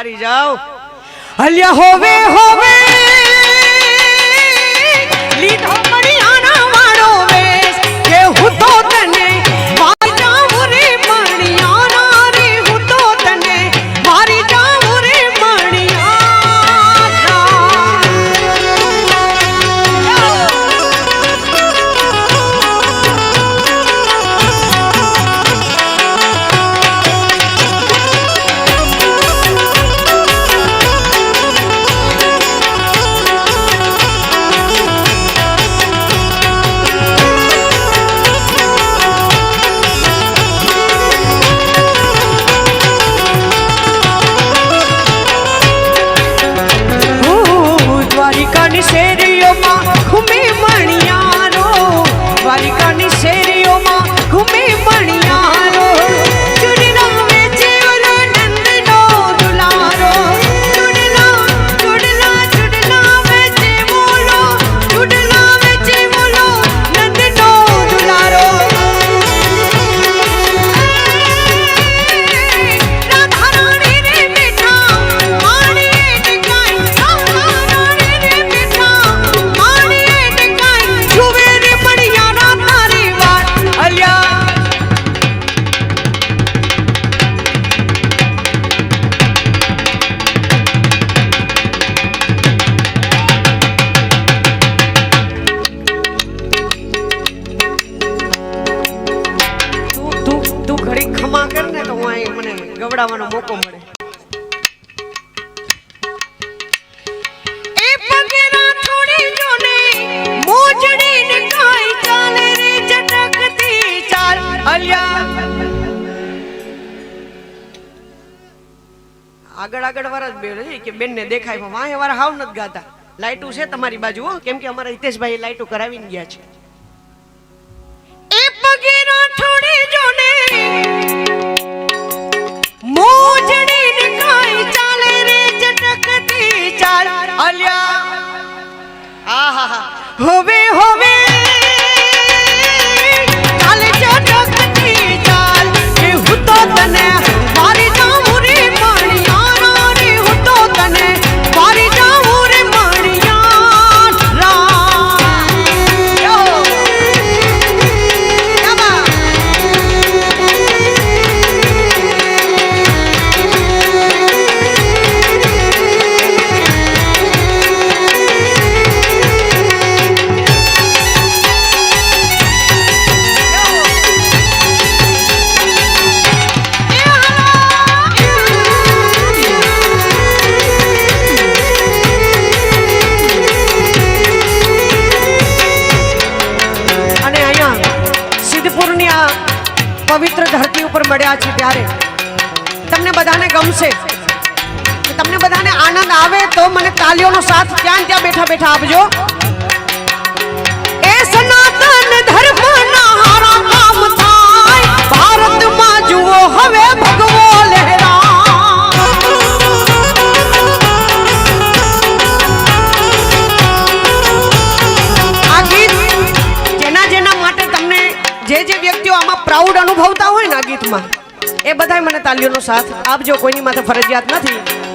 હારી જાવ હલ્યા હોવે હોવે. ગવડાવવાનો મોકો મળે. આગળ આગળ વાળા જ બે કે બેનને દેખાય વાહે વાર હાવ નથી ગાતા. લાઇટું છે તમારી બાજુ કેમ કે અમારા હિતેશભાઈ લાઇટું કરાવીને ગયા છે. બેઠા બેઠા આપજો. એ સનાતન ધર્મ ના કામ થાય. ભારતમાં જુઓ હવે ભગવો લહેરા આ ગીત જેના જેના માટે તમને જે જે વ્યક્તિઓ આમાં પ્રાઉડ અનુભવતા હોય ને આ ગીતમાં, એ બધાય મને તાલીઓનો સાથ આપજો. કોઈની માથે ફરજિયાત નથી.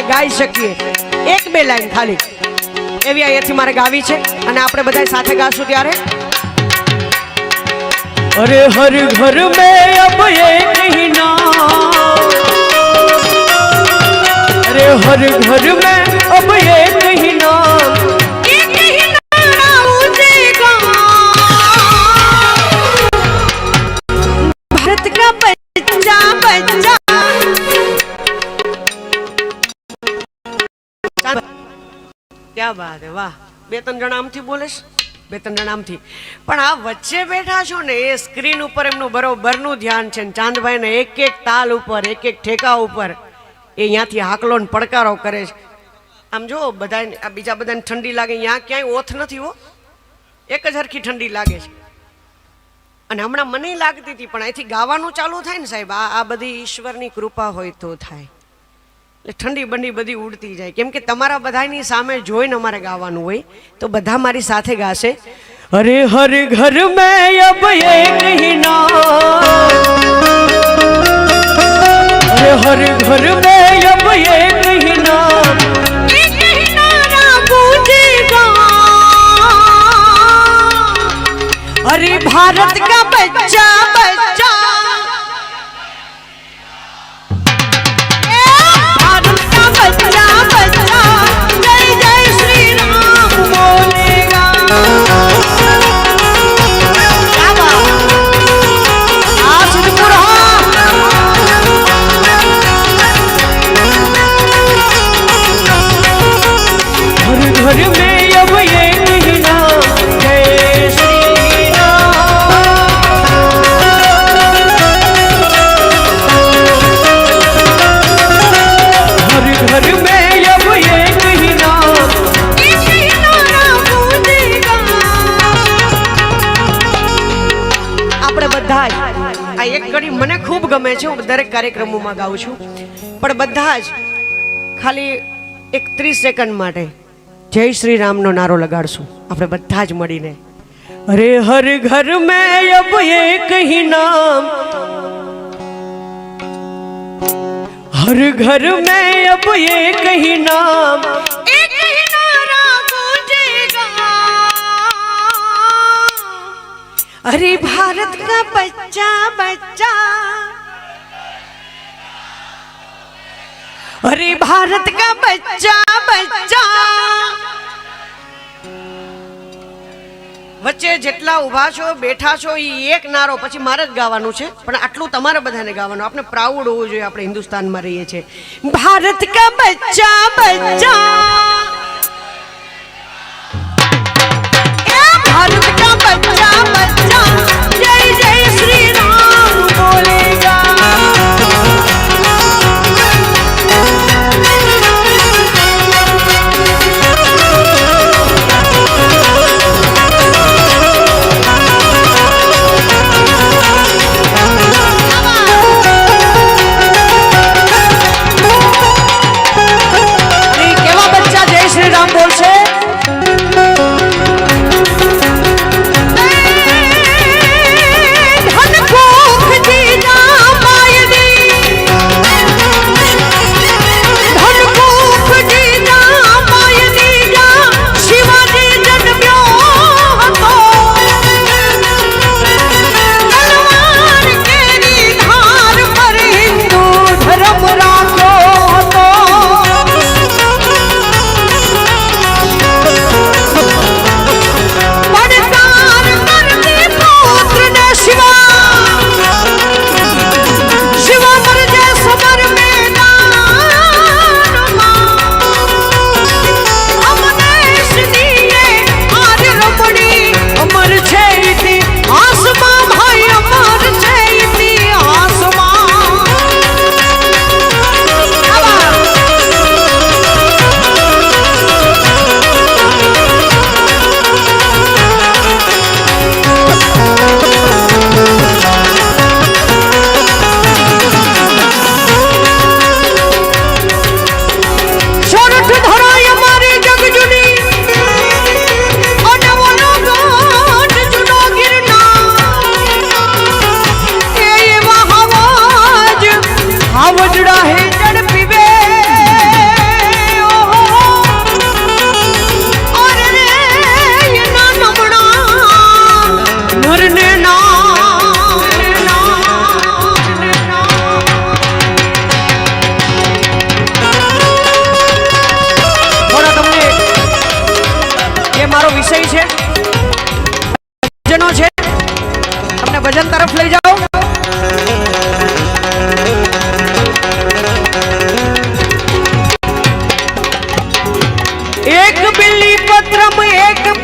આપણે ગાઈ શકીએ. એક બે લાઈન ખાલી. એવી અહીંયાથી મારે ગાવી છે અને આપણે બધા સાથે ગાશું ત્યારે. અરે હર ઘર મે અબ નહીં અરે હર ઘર મે અબ વાહ બે ત્રણ જણા આમથી બોલેશ? બે ત્રણ જણા આમથી પણ આ વચ્ચે બેઠા છો ને, એ સ્ક્રીન ઉપર એમનું બરોબરનું ધ્યાન છે ને, ચાંદભાઈને એક એક તાલ ઉપર એક એક ઠેકા ઉપર એ ત્યાંથી હાકલો ને પડકારો કરે છે. આમ જો બધા આ બીજા બધાને ઠંડી લાગે ત્યાં ક્યાંય ઓથ નથી હો. એક જ હરખી ઠંડી લાગે છે. અને હમણાં મને લાગતી હતી, પણ અહીંથી ગાવાનું ચાલુ થાય ને સાહેબ, આ આ બધી ઈશ્વરની કૃપા હોય તો થાય. એટલે ઠંડી બંડી બધી ઉડતી જાય કેમ કે તમારા બધાની સામે જોઈને અમારે ગાવાનું હોય તો બધા મારી સાથે ગાશે अरे हर घर में अब एक ही नाम अरे हर घर में अब एक ही नाम एक ही नारा गूंजेगा। अरे भारत का बच्चा बच्चा છે, હું દરેક કાર્યક્રમોમાં ગાઉં છું. પણ બધા જ ખાલી એક ત્રીસ સેકન્ડ માટે જય શ્રી રામનો નારો લગાડશું. આપણે બધા જ મળીને. અરે હર ઘર મેં અબ એક હી નામ. હર ઘર મેં અબ એક હી નામ. અરે ભારત કા બચ્ચા બચ્ચા. अरे भारत का बच्चा बच्चा વચ્ચે જેટલા ઊભા છો બેઠા છો એ એક નારો પછી મારે જ ગાવાનું છે પણ આટલું તમારે બધાને ગાવાનું આપણે પ્રાઉડ હોવું જોઈએ આપણે હિન્દુસ્તાનમાં રહીએ છીએ ભારત કા બચ્ચા બચ્ચા એ ભારત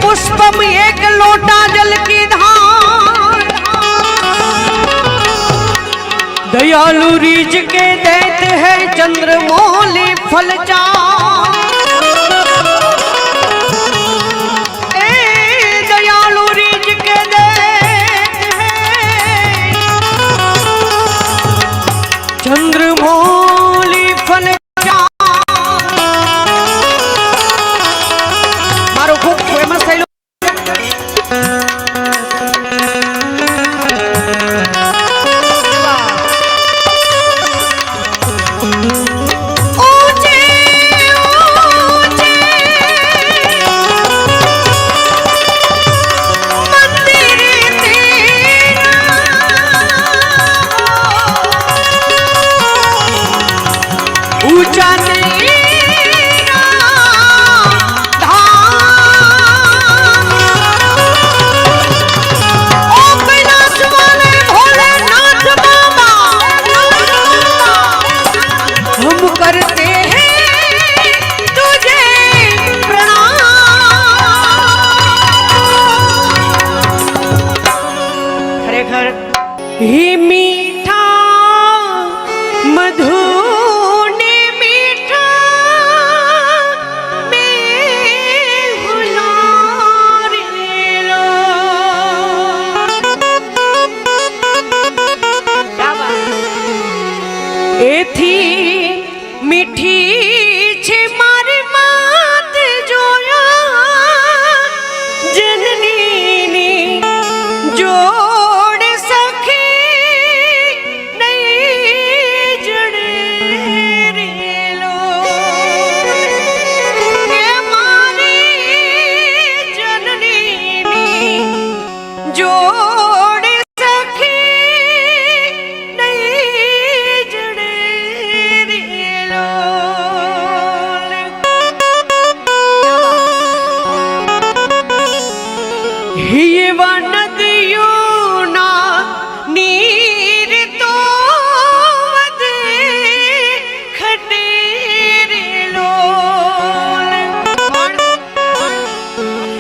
पुष्पम एक लोटा जल की धार। दयालु रीज के देते हैं चंद्र मोली फल ए दयालु रीज के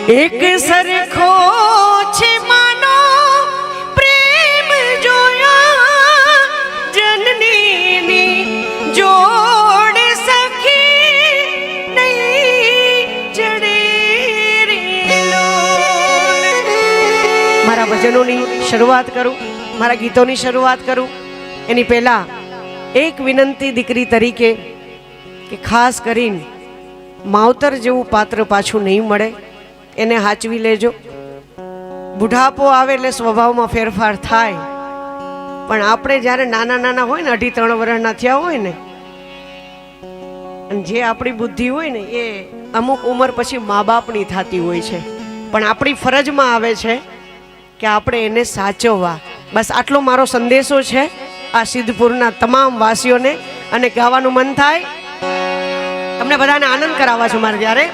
એક સરખો છે માનો પ્રેમ જોયા જનની જોડ સખી નહીં મારા ભજનોની શરૂઆત કરું, મારા ગીતોની શરૂઆત કરું. એની પહેલા એક વિનંતી દીકરી તરીકે કે ખાસ કરીને માવતર જેવું પાત્ર પાછું નહીં મળે. એને હાચવી લેજો. બુઢાપો આવે એટલે સ્વભાવમાં ફેરફાર થાય. પણ આપણે જ્યારે નાના નાના હોય ને, અઢી ત્રણ વર્ષના થયા હોય ને જે આપણી બુદ્ધિ હોય ને, એ અમુક ઉંમર પછી મા બાપની થતી હોય છે. પણ આપણી ફરજમાં આવે છે કે આપણે એને સાચવવા. બસ આટલો મારો સંદેશો છે આ સિદ્ધપુરના તમામ વાસીઓને, અને ગાવાનું મન થાય. તમને બધાને આનંદ કરાવવા છું મારે ત્યારે